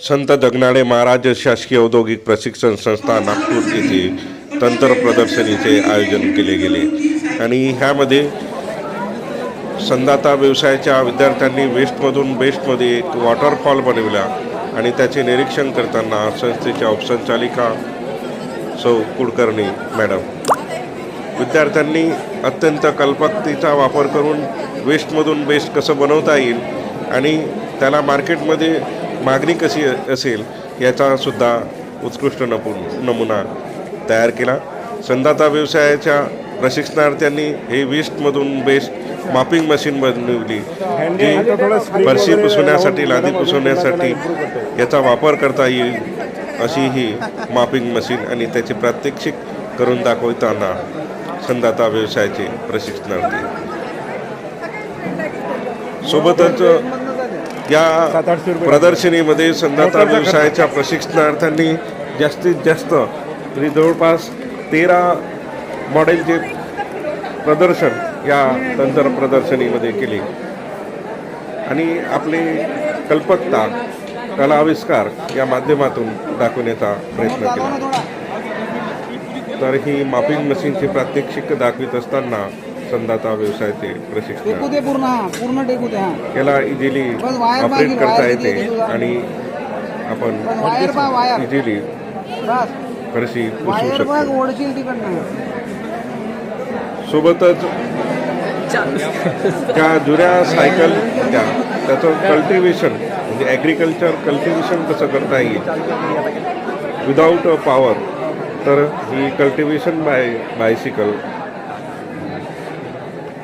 संत दगनाडे महाराज शासकीय औद्योगिक प्रशिक्षण संस्था नागपूर येथे तंत्र प्रदर्शनीचे आयोजन केले गेले. आणि ह्यामध्ये संदाता व्यवसायाच्या विद्यार्थ्यांनी वेस्टमधून बेस्टमध्ये एक वॉटरफॉल बनविला आणि त्याचे निरीक्षण करताना संस्थेच्या उपसंचालिका सौ कुलकर्णी मॅडम. विद्यार्थ्यांनी अत्यंत कल्पकतेचा वापर करून वेस्टमधून बेस्ट कसं बनवता येईल आणि त्याला मार्केटमध्ये मागणी कशी असेल याचा सुद्धा उत्कृष्ट नपु नमुना तयार केला. संदाता व्यवसायाच्या प्रशिक्षणार्थ्यांनी हे वेस्टमधून बेस्ट मापिंग मशीन बनवली. जी फरशी पुसवण्यासाठी लादी पुसवण्यासाठी याचा वापर करता येईल अशी ही मापिंग मशीन आणि त्याचे प्रात्यक्षिक करून दाखवताना संदाता व्यवसायाचे प्रशिक्षणार्थी. सोबतच या प्रदर्शनीमध्ये संदाता व्यवसायाच्या प्रशिक्षणार्थ्यांनी जास्तीत जास्त तरी जवळपास तेरा मॉडेलचे प्रदर्शन या तंत्र प्रदर्शनीमध्ये केले. आणि आपले कल्पकता कला आविष्कार या माध्यमातून दाखवण्याचा प्रयत्न केला. तर ही मापिंग मशीनची प्रात्यक्षिक दाखवित असताना संदाता व्यवसायाचे प्रशिक्षण. टेकू दे पूर्ण हा पूर्ण टेकू दे हा. याला इझिली बस वायर ऑपरेट करता वायर येते आणि आपण वायर पा वायर इझिली बस. फरशी पुसू वायर बघ शकतो. ओढशील तिकडनं. सोबतच त्या जुन्या सायकल त्या त्याचं कल्टिवेशन म्हणजे ॲग्रिकल्चर कल्टिवेशन कसं करता येईल? विदाऊट पॉवर तर ही कल्टिवेशन बाय बायसिकल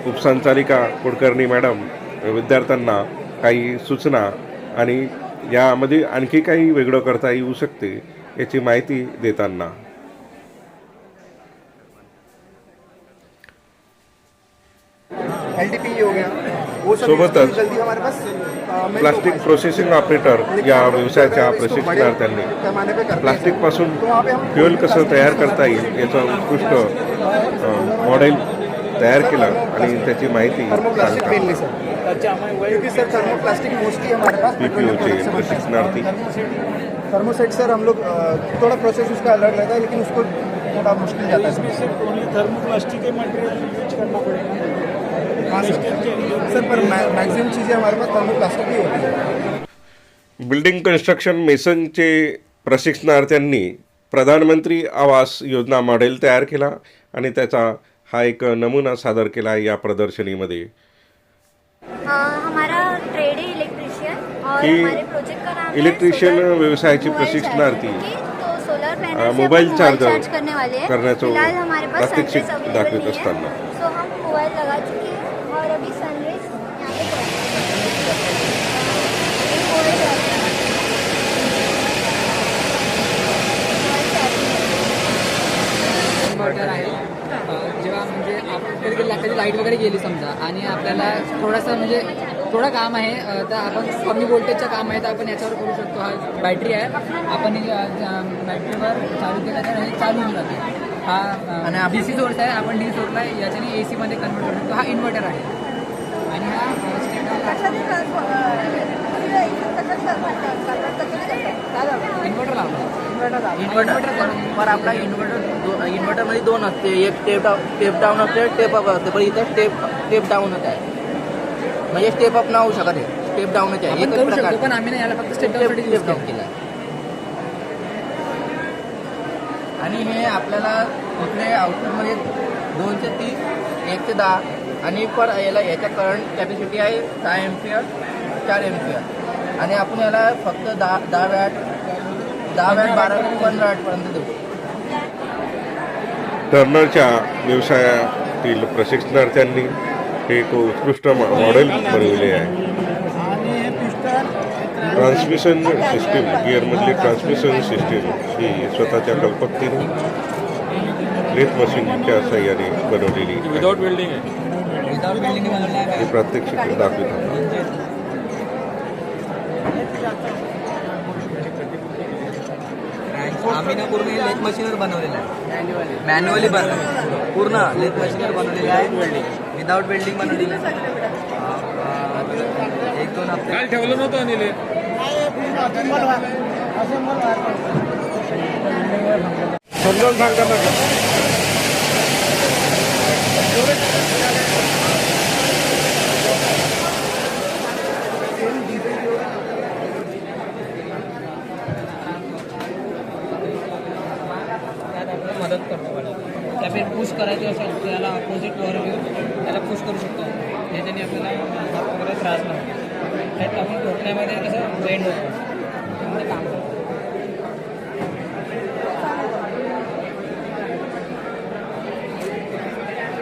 उपसंचालिका कुलकर्णी मॅडम विद्यार्थ्यांना काही सूचना आणि यामध्ये आणखी काही वेगळं करता येऊ शकते याची माहिती देताना. हो सोबतच प्लास्टिक प्रोसेसिंग ऑपरेटर या व्यवसायाच्या प्रशिक्षणार्थ्यांनी। प्लास्टिकपासून फ्युएल कसं तयार करता येईल याचं उत्कृष्ट मॉडेल तयार केलं आणि त्याची माहिती प्रशिक्षणार्थी। थर्मोसेट सर हम लोग थोड़ा प्रोसेस उसका अलग रहता है लेकिन उसको थोड़ा मुश्किल जाता है इसमें सिर्फ ओनली थर्मोप्लास्टिक के मटेरियल यूज करना पड़ेगा। हाँ सर सर पर मैक्सिमम चीज़ें हमारे पास थर्मोप्लास्टिक ही होती है। बिल्डिंग कन्स्ट्रक्शन मेसनचे प्रशिक्षणार्थ्यांनी प्रधानमंत्री आवास योजना मॉडेल तयार केला आणि त्याचा हा एक नमुना सादर केला या प्रदर्शनीमध्ये. अ, हमारा ट्रेड है इलेक्ट्रिशियन और कि हमारे प्रोजेक्ट का नाम है इलेक्ट्रिशियन सोलर- व्यवसायाची मोबाइल प्रशिक्षणार्थी. चार्जिंग की, तो सोलर पैनल अ, से मोबाइल अपन चार्जर चार्ज करने वाले हैं। करण्याचं फिलहाल हमारे पास प्रात्यक्षिक दाखवित नहीं असताना. है हम मोबाइल लगा चुके हैं और अभी सनरेज यहाँ पे चल इन्व्हर्टर आहे अ, जेव्हा म्हणजे आपण कधी कधी कधी लाइट वगैरे गेली समजा. आणि आपल्याला थोडंसं म्हणजे थोडं काम आहे तर आपण कमी व्होल्टेजचं काम आहे तर आपण याच्यावर करू शकतो. हा बॅटरी आहे. आपण ही, बॅटरीवर चालू केलं तर हे चालू होऊन जाते. हा आणि डी सी सोर्स आहे. आपण डी सोर्सला याच्याने ए सीमध्ये कन्वर्ट करू शकतो. हा इन्व्हर्टर आहे. आणि हा इन्व्हर्टर लावला. इन्व्हर्टर पण आपला इन्व्हर्टर इन्व्हर्टरमध्ये दोन असते. एक टेप डाऊन टेप डाऊन असते टेप अप असते. पण इथं स्टेप स्टेप डाऊनच आहे. म्हणजे स्टेप अप होऊ शकत आहे. स्टेप डाऊनच आहे. एकच करू प्रकार पण आम्ही ना याला फक्त स्टेप यूज स्टेप डाऊन केला. आणि हे आपल्याला कुठले आउटपुटमध्ये दोनशे तीस एकशे दहा आणि पर याला याचा करंट कॅपॅसिटी आहे सहा एम्पियर चार एम्पियर आणि आपण याला फक्त दहा दहा वॅट दहा वॅट बारा पंधरा वॅटपर्यंत देऊ. टर्नरच्या व्यवसायातील प्रशिक्षणार्थ्यांनी हे एक उत्कृष्ट मॉ- मॉडेल बनवले आहे. हे ट्रान्समिशन सिस्टीम गिअरमधली ट्रान्समिशन सिस्टीम ही स्वतःच्या कल्पकतेने लेथ मशीनच्या साह्याने बनवलेली विदाउट विदाउट बिल्डिंग आहे. हे प्रात्यक्षिक दाखवित आम्ही ना पूर्ण लेथ मशीनवर बनवलेलं आहे. मॅन्युअली बनवलं पूर्ण लेथ मशीनवर बनवलेलं आहे. विदाउट वेल्डिंग बनवलेलं आहे. एक दोन हप्ते. ठेवलं नव्हतं अनिल. समजावून सांगता मदत करतो गाडी कॅबेन पुश करायची असेल तर याला अपोजिट वर घेऊन त्याला पुश करू शकतो. ज्याच्याने आपल्याला हात वगैरे त्रास नाही. त्यात आपण ठोकण्यामध्ये कसं बेंड होतो. त्यामुळे काम करतो.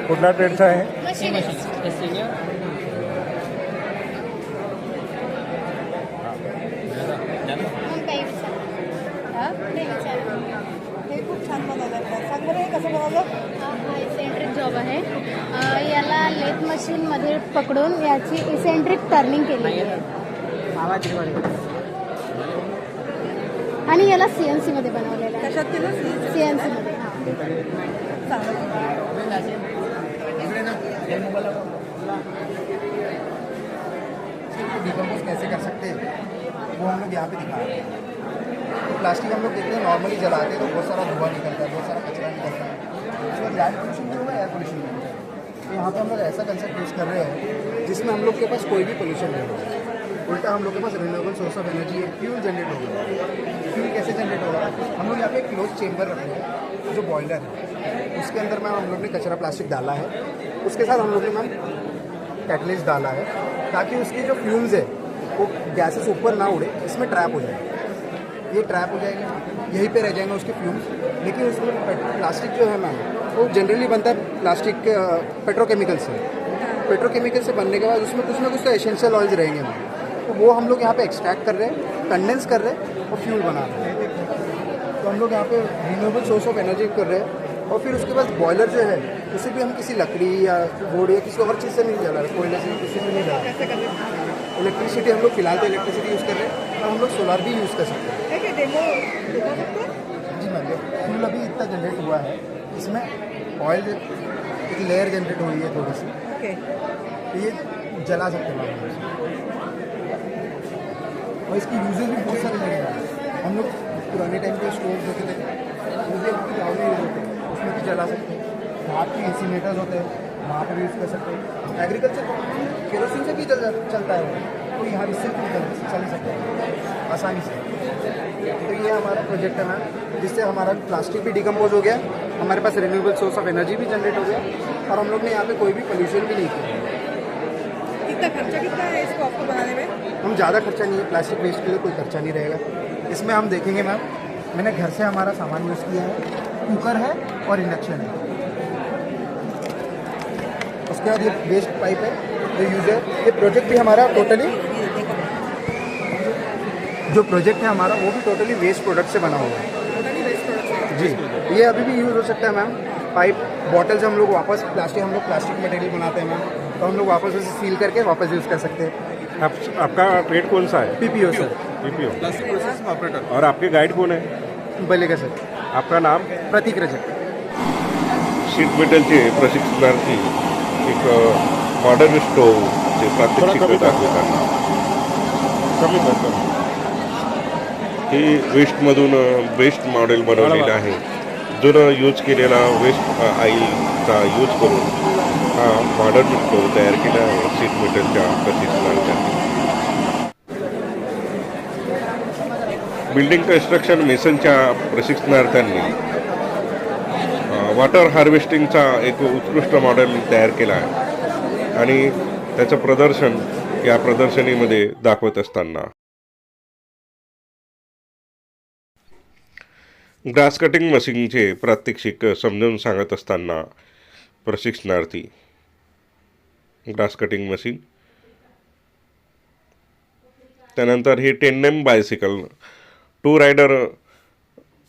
कुठला ट्रेडचा आहे? सिनियर मग काही विचार हा नाही विचार हे खूप छान बनवलं सांग बरं हे कसं बनवलं हा इसेंट्रिक जॉब आहे याला लेथ मशीनमध्ये पकडून याची इसेंट्रिक टर्निंग केली आहे. आणि याला सी एन सीमध्ये बनवलेलं आहे कशात केलं. सी एन सीमध्ये हां डिकम्पोज कैसे कर सकते हैं वो हम लोग यहाँ पे दिखा रहे हैं. तो प्लास्टिक हम लोग देखते हैं नॉर्मली जलाते हैं तो बहुत सारा धुआँ निकलता है, बहुत सारा कचरा निकलता है। बाद लैंड पोल्यूशन भी होगा एयर पोल्यूशन भी होगा तो यहाँ पर हम लोग ऐसा कंसेप्ट यूज़ कर रहे हैं, जिसमें हम लोग के पास कोई भी पोल्यूशन नहीं होगा उल्टा हम लोग के पास रिन्यूएबल सोर्स ऑफ़ एनर्जी है फ्यूल जनरेट होगा फ्यूल कैसे जनरेट होगा हम लोग यहाँ पे क्लोज चेम्बर रखे हैं, जो बॉयलर है। उसके अंदर मैम हम लोग ने कचरा प्लास्टिक डाला है। उसके साथ हम लोग ने मैम कैटलिस्ट डाला है, ताकि उसकी जो फ्यूम्स है, वो गैसेस ऊपर ना उड़े, इसमें ट्रैप हो जाए। ये ट्रैप हो जाएगा, यहीं पे रह जाएँगे उसके फ्यूम्स लेकिन उसमें प्लास्टिक जो है मैम वो जनरली बनता है प्लास्टिक पेट्रोकेमिकल से। पेट्रोकेमिकल से बनने के बाद उसमें कुछ ना कुछ तो एसेंशियल ऑयल्स रहेंगे। मैम तो वो हम लोग यहाँ पे एक्सट्रैक्ट कर रहे हैं कंडेंस कर रहे हैं और फ्यूल बना रहे हैं। तो हम लोग यहाँ पे रिन्यूएबल सोर्स ऑफ़ एनर्जी कर रहे हैं और फिर उसके बाद बॉयलर जो है, उसे भी हम किसी लकड़ी या बोर्ड या किसी और चीज़ से नहीं जला रहे, कोयले से, किसी से नहीं जला रहे। इलेक्ट्रिसिटी हम लोग फ़िलहाल तो इलेक्ट्रिसिटी यूज़ कर रहे हैं और हम लोग सोलार भी यूज़ कर सकते हैं। ठीक दिखा सकते हैं जी मैम फ्यूल अभी इतना जनरेट हुआ है। इसमें ऑयल एक लेयर जनरेट हुई है थोड़ी सी। ओके तो ये जला सकते हैं और इसकी यूजेज भी बहुत सारे लगे हैं। हम लोग पुराने टाइम पे स्टोव होते थे वो भी आपके गाँव में यूज़ होते हैं। उसमें भी जला सकते हैं। वहाँ के इंसीनेटर्स होते हैं वहाँ पर यूज़ कर सकते हैं। एग्रीकल्चर केरोसिन से भी चल चलता है तो यहाँ इससे भी चल चल सकता है। आसानी से। तो ये हमारा प्रोजेक्ट है मैम जिससे हमारा प्लास्टिक भी डिकम्पोज हो गया हमारे पास रिन्यूएबल सोर्स ऑफ़ एनर्जी भी जनरेट हो गया और हम लोग ने यहाँ पे कोई भी पोल्यूशन भी नहीं किया। कितना खर्चा कितना है इसको आपको बनाने में? हम ज़्यादा खर्चा नहीं है प्लास्टिक वेस्ट के लिए कोई खर्चा नहीं रहेगा। इसमें हम देखेंगे मैम मैंने घर से हमारा सामान यूज़ किया है कुकर है और इंडक्शन है। उसके बाद ये वेस्ट पाइप है जो यूज़ है ये प्रोजेक्ट भी हमारा टोटली जो प्रोजेक्ट है हमारा वो भी टोटली वेस्ट प्रोडक्ट से बना हुआ है। जी। ये अभी भी यूज़ हो सकता है मैम पाइप बॉटल से हम लोग वापस प्लास्टिक हम लोग प्लास्टिक मटेरियल बनाते हैं मैम तो हम लोग वापस उसे सील करके वापस यूज़ कर सकते हैं। आप, आपका ट्रेड कौन सा है? PPO sir PPO plastic process operator और आपके गाइड कौन है? बलेगा सर आपका नाम? प्रतीक रजक। शीट मेटलचे प्रशिक्षणार्थी एक मॉडर्न स्टोवचे प्रात्यक्षिक दाखवताना कमी करतो ही वेस्टमधून बेस्ट मॉडेल बनवलेलं आहे. जुनं यूज केलेला वेस्ट आईलचा यूज करून हा मॉडर्न स्टोव तयार केला आहे सीट मेटलच्या प्रशिक्षणार्थ्यांनी बिल्डिंग कन्स्ट्रक्शन मेसनच्या प्रशिक्षणार्थ्यांनी वॉटर हार्वेस्टिंगचा एक उत्कृष्ट मॉडेल तयार केला आहे. आणि त्याचं प्रदर्शन या प्रदर्शनीमध्ये दाखवत असताना. ग्रास कटिंग मशीनचे प्रात्यक्षिक समजावून सांगत असताना प्रशिक्षणार्थी ग्रास कटिंग मशीन. त्यानंतर ही टेन्नेम बायसिकल टू रायडर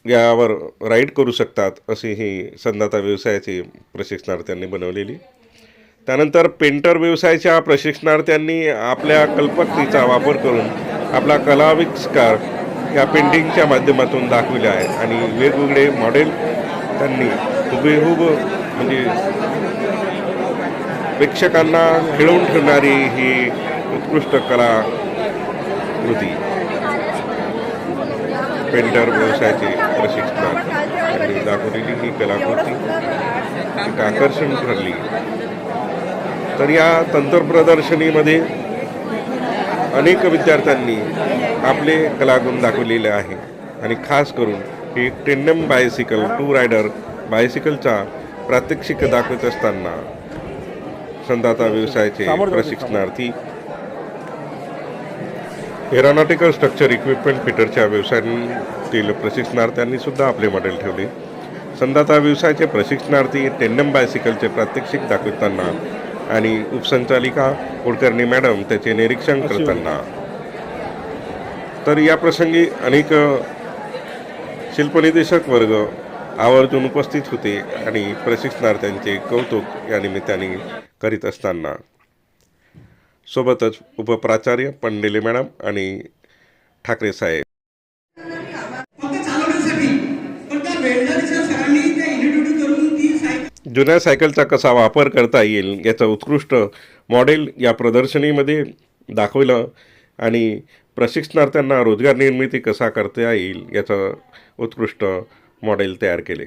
यावर राईड करू शकतात अशी ही संदाता व्यवसायाची प्रशिक्षणार्थ्यांनी बनवलेली. त्यानंतर पेंटर व्यवसायाच्या प्रशिक्षणार्थ्यांनी आपल्या कल्पकतेचा वापर करून आपला कलाविष्कार या पेंटिंगच्या माध्यमातून दाखविले आहेत. आणि वेगवेगळे मॉडेल त्यांनी हुबेहूब म्हणजे प्रेक्षकांना खिळवून ठेवणारी ही उत्कृष्ट कलाकृती पेंटर व्यवसायाचे प्रशिक्षणार्थी त्यांनी दाखवलेली ही कलाकृती एक आकर्षण ठरली. तर या तंत्रप्रदर्शनीमध्ये अनेक विद्यार्थ्यांनी आपले कलागुण दाखवलेले आहे. आणि खास करून ही टेंडम बायसिकल टू रायडर बायसिकलचा प्रात्यक्षिक दाखवत असताना संदाता व्यवसायाचे प्रशिक्षणार्थी एरोनॉटिकल स्ट्रक्चर इक्विपमेंट फिटरच्या व्यवसायातील प्रशिक्षणार्थ्यांनी सुद्धा आपले मॉडेल ठेवले. संदाता व्यवसायाचे प्रशिक्षणार्थी टेंडम बायसिकलचे प्रात्यक्षिक दाखवताना आणि उपसंचालिका कुलकर्णी मॅडम त्याचे निरीक्षण करताना. तर या प्रसंगी अनेक शिल्पनिदेशक वर्ग आवर्जून उपस्थित होते आणि प्रशिक्षणार्थ्यांचे कौतुक या निमित्ताने करीत असताना. सोबतच उपप्राचार्य पंडेले मॅडम आणि ठाकरे साहेब फक्त चालवण्यासाठी पण त्या वेल्डरच्या सरांनी त्या इनिट्युटी करून ती सायकल जुन्या सायकलचा कसा वापर करता येईल याचं उत्कृष्ट मॉडेल या प्रदर्शनीमध्ये दाखवलं आणि प्रशिक्षणार्थ्यांना रोजगार निर्मिती कसा करता येईल याचं उत्कृष्ट मॉडेल तयार केले.